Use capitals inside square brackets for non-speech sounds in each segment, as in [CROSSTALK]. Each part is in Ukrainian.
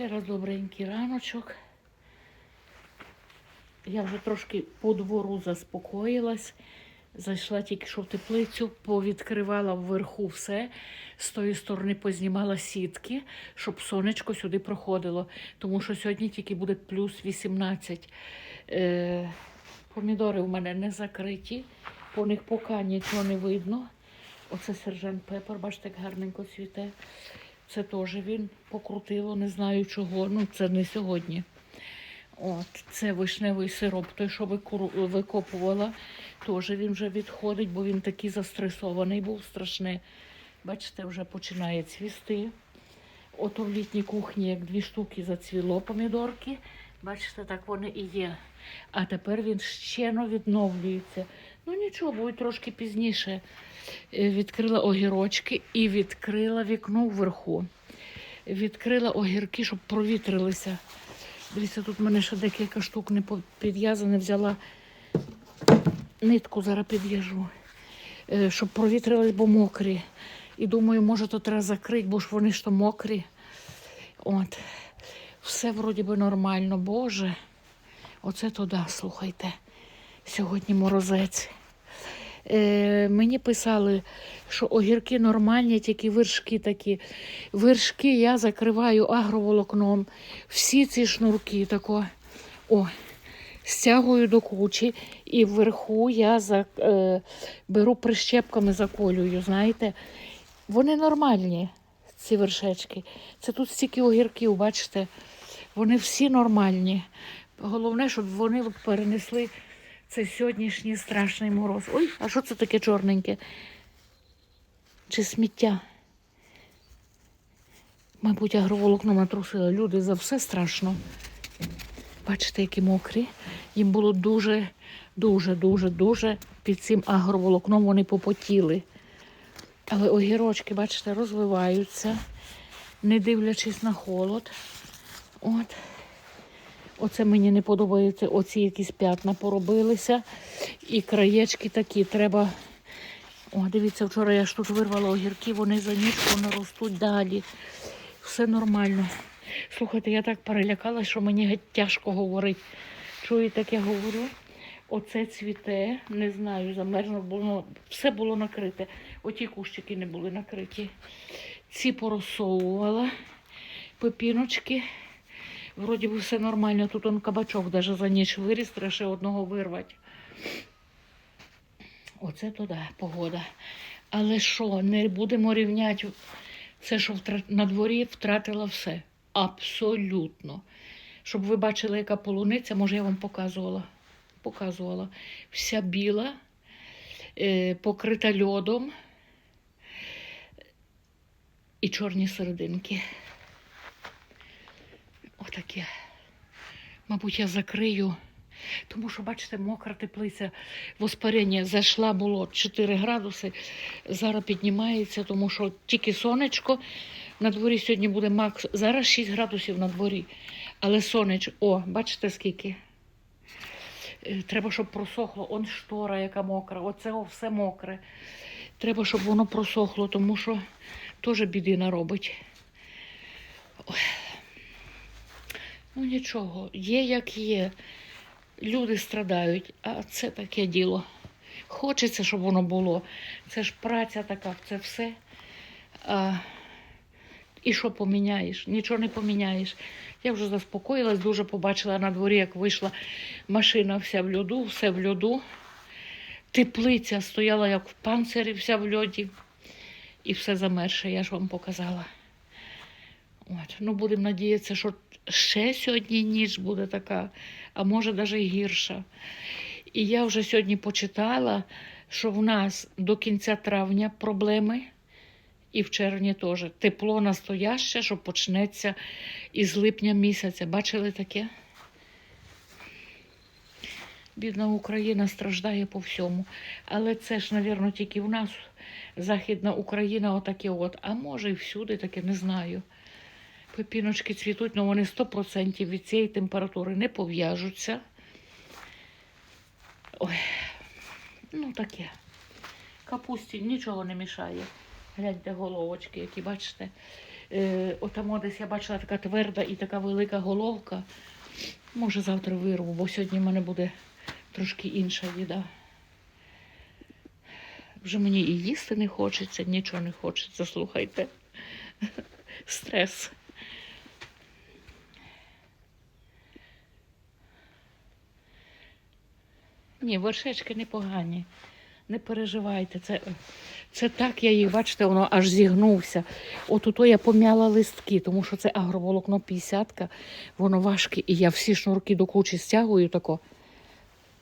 Ще раз добренький раночок. Я вже трошки по двору заспокоїлась. Зайшла тільки що в теплицю, повідкривала вверху все. З тої сторони познімала сітки, щоб сонечко сюди проходило. Тому що сьогодні тільки буде плюс 18. Е, помідори в мене не закриті, по них поки нічого не видно. Оце сержант Пепер, бачите, як гарненько цвіте. Це теж він покрутило, не знаю чого. Ну, це не сьогодні. От, це вишневий сироп, той, що викопувала, теж він вже відходить, бо він такий застресований був страшне. Бачите, вже починає цвісти. Ото в літній кухні, як дві штуки зацвіло помідорки. Бачите, так вони і є. А тепер він щено відновлюється. Ну нічого, буде трошки пізніше. Е, Відкрила огірочки і відкрила вікно вверху. Відкрила огірки, щоб провітрилися. Дивіться, тут в мене ще декілька штук не підв'язане, взяла нитку, зараз підв'яжу, е, щоб провітрились, бо мокрі. І думаю, може, то треба закрити, бо ж вони ж то мокрі. От. Все вроді би нормально. Боже. Оце то да, слухайте. Сьогодні морозець. Е, мені писали, що огірки нормальні, тільки вершки такі. Вершки я закриваю агроволокном. Всі ці шнурки тако. О, стягую до кучі і вверху я за, е, беру прищепками, заколюю. Знаєте, вони нормальні, ці вершечки. Це тут стільки огірків, бачите, вони всі нормальні. Головне, щоб вони перенесли цей сьогоднішній страшний мороз. Ой, а що це таке чорненьке? Чи сміття? Мабуть, агроволокно натрусили. Люди за все страшно. Бачите, які мокрі. Їм було дуже, дуже, дуже, дуже під цим агроволокном вони попотіли. Але огірочки, бачите, розвиваються, не дивлячись на холод. От. Оце мені не подобається, оці якісь п'ятна поробилися. І краєчки такі треба. О, дивіться, вчора я ж тут вирвала огірки, вони за ніч ростуть далі. Все нормально. Слухайте, я так перелякалась, що мені геть тяжко говорити. Чуєте, як я говорю? Оце цвіте, не знаю, замерзло, було, все було накрите. Оті кущики не були накриті. Ці порозсовувала пепіночки. Вроді би все нормально. Тут он кабачок навіть за ніч виріс, треба ще одного вирвати. Оце туди погода. Але що, не будемо рівняти все, що на дворі втратила все. Абсолютно. Щоб ви бачили, яка полуниця, може, я вам показувала. Показувала. Вся біла, е, покрита льодом і чорні серединки. Отаке. Мабуть, я закрию. Тому що, бачите, мокра теплиця воспарення зайшла було 4 градуси, зараз піднімається, тому що тільки сонечко. На дворі сьогодні буде макс. Зараз 6 градусів на дворі. Але сонечко, о, бачите скільки? Е, Треба, щоб просохло. Он штора, яка мокра. Оце все мокре. Треба, щоб воно просохло, тому що теж біди наробить. Ой. Ну нічого, є як є. Люди страдають, а це таке діло. Хочеться, щоб воно було. Це ж праця така, це все. А, і що поміняєш? Нічого не поміняєш. Я вже заспокоїлась, дуже побачила на дворі, як вийшла машина вся в льоду, все в льоду. Теплиця стояла як в панцирі, вся в льоді. І все замерше, я ж вам показала. От. Ну, будемо надіятися, що ще сьогодні ніч буде така, а може навіть гірша. І я вже сьогодні почитала, що в нас до кінця травня проблеми, і в червні теж. Тепло настояще, що почнеться із липня місяця. Бачили таке? Бідна Україна страждає по всьому. Але це ж, мабуть, тільки в нас Західна Україна отаке от. А може і всюди таке, не знаю. Пепіночки цвітуть, але вони 100% від цієї температури не пов'яжуться. Ой, ну таке. Капусті нічого не мішає. Гляньте головочки, які бачите. Е, отамо десь я бачила така тверда і така велика головка. Може, завтра вирву, бо сьогодні в мене буде трошки інша їда. Вже мені і їсти не хочеться, нічого не хочеться, слухайте. [LAUGHS] Стрес. Ні, вершечки непогані. Не переживайте. Це, це так я їх, бачите, воно аж зігнувся. От ото я пом'яла листки, тому що це агроволокно 50 воно важке. І я всі шнурки до кучі стягую тако,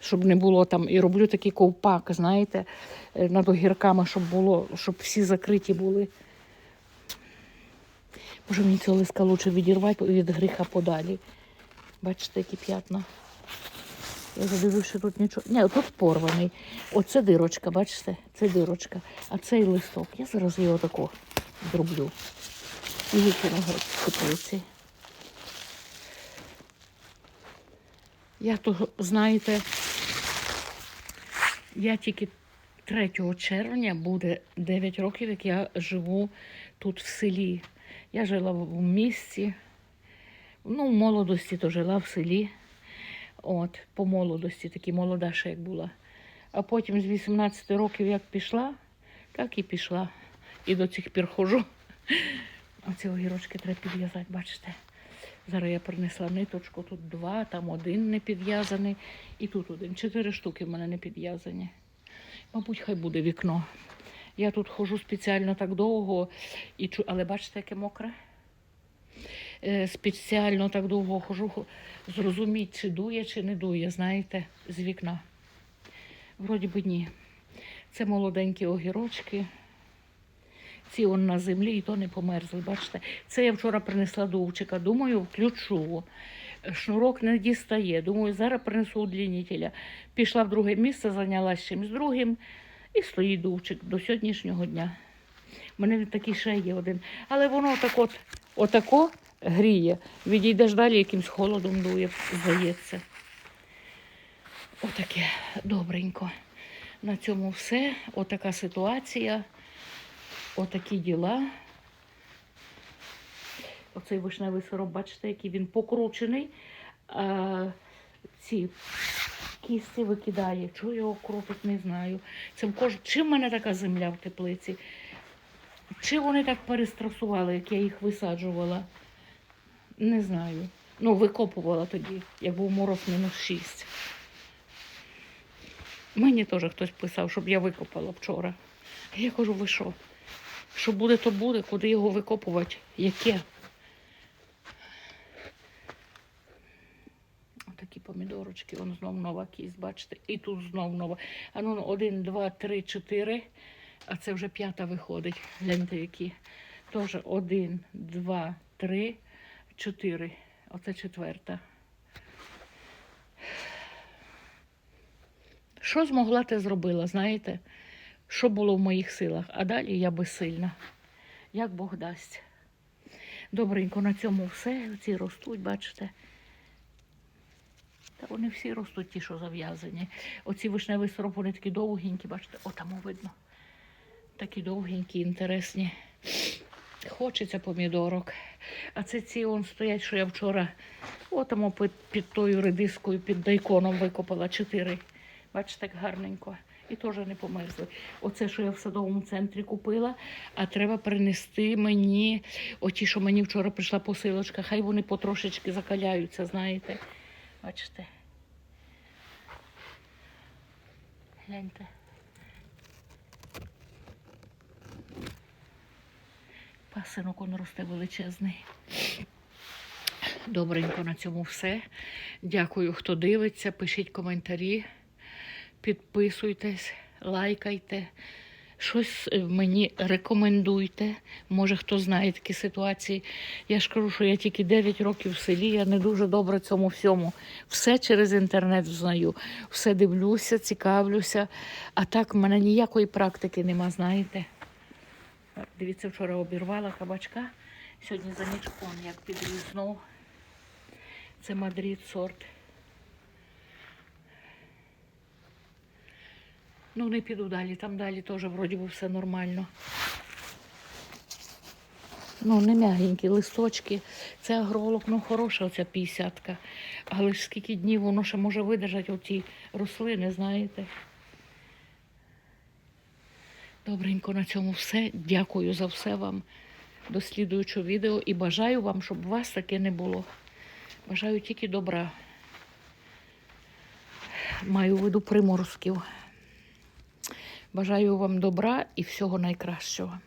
щоб не було там. І роблю такий ковпак, знаєте, е, над огірками, щоб було, щоб всі закриті були. Може, мені цього листка лучше відірвати від гріха подалі. Бачите, які п'ятна. Я задивлюся, що тут нічого. Ні, тут порваний. Оце дирочка, бачите? Це дирочка. А цей листок. Я зараз його тако зроблю. І з теплиці. Я то, знаєте, я тільки 3 червня буде 9 років, як я живу тут в селі. Я жила в місті. Ну, в молодості то жила в селі. От, по молодості, такі молода ще як була. А потім з 18 років як пішла, так і пішла. І до цих пір хожу. Оці огірочки треба підв'язати, бачите. Зараз я принесла ниточку, тут два, там один не підв'язаний, і тут один. Чотири штуки в мене не підв'язані. Мабуть, хай буде вікно. Я тут хожу спеціально так довго, і але бачите, яке мокре? Е, спеціально так довго хожу, хо- зрозуміть, чи дує, чи не дує, знаєте, з вікна. Вроді би ні. Це молоденькі огірочки. Ці он на землі і то не померзли. Бачите, це я вчора принесла до Увчика. Думаю, включу. Шнурок не дістає. Думаю, зараз принесу удлінителя. Пішла в друге місце, зайнялася чимось другим і стоїть довчик до сьогоднішнього дня. У мене такий ще є один. Але воно так от, отако гріє. Відійдеш далі, якимсь холодом дує, здається. Отаке добренько. На цьому все. Отака ситуація. Отакі діла. Оцей вишневий сироп, бачите, який він покручений. А, ці кісти викидає. Чого його крутить, не знаю. Це в кож... Чим в мене така земля в теплиці? Чи вони так перестрасували, як я їх висаджувала? Не знаю. Ну, викопувала тоді, як був мороз мінус 6. Мені теж хтось писав, щоб я викопала вчора. Я кажу, ви що? Що буде, то буде, куди його викопувати? Яке? Отакі помідорочки, вон знов нова кість, бачите, і тут знов нова. А ну один, два, три, чотири. А це вже п'ята виходить. Гляньте, які. Теж один, два, три, чотири. Оце четверта. Що змогла, те зробила, знаєте? Що було в моїх силах, а далі я безсильна. Як Бог дасть. Добренько на цьому все. Ці ростуть, бачите. Та вони всі ростуть, ті, що зав'язані. Оці вишневі сироп, вони такі довгенькі, бачите, отамо видно. Такі довгенькі, інтересні. Хочеться помідорок. А це ці он стоять, що я вчора отамо під, під тою редискою, під дайконом викопала чотири. Бачите, так гарненько. І теж не померзли. Оце, що я в садовому центрі купила, а треба принести мені оті, що мені вчора прийшла посилочка. Хай вони потрошечки закаляються, знаєте. Бачите. Гляньте. Пасинок он росте величезний. Добренько на цьому все. Дякую, хто дивиться. Пишіть коментарі, підписуйтесь, лайкайте. Щось е, мені рекомендуйте. Може, хто знає такі ситуації. Я ж кажу, що я тільки 9 років в селі, я не дуже добре цьому всьому. Все через інтернет знаю. Все дивлюся, цікавлюся. А так в мене ніякої практики нема, знаєте. Дивіться, вчора обірвала кабачка. Сьогодні за ніч он як підрізнув. Це Мадрид сорт. Ну, не піду далі, там далі теж вроді би все нормально. Ну, не м'ягенькі листочки. Це агролог, ну хороша оця 50-ка. Але ж скільки днів воно ще може видержати оті рослини, знаєте. Добренько на цьому все. Дякую за все вам. До відео і бажаю вам, щоб у вас таке не було. Бажаю тільки добра. Маю в виду приморозків. Бажаю вам добра і всього найкращого.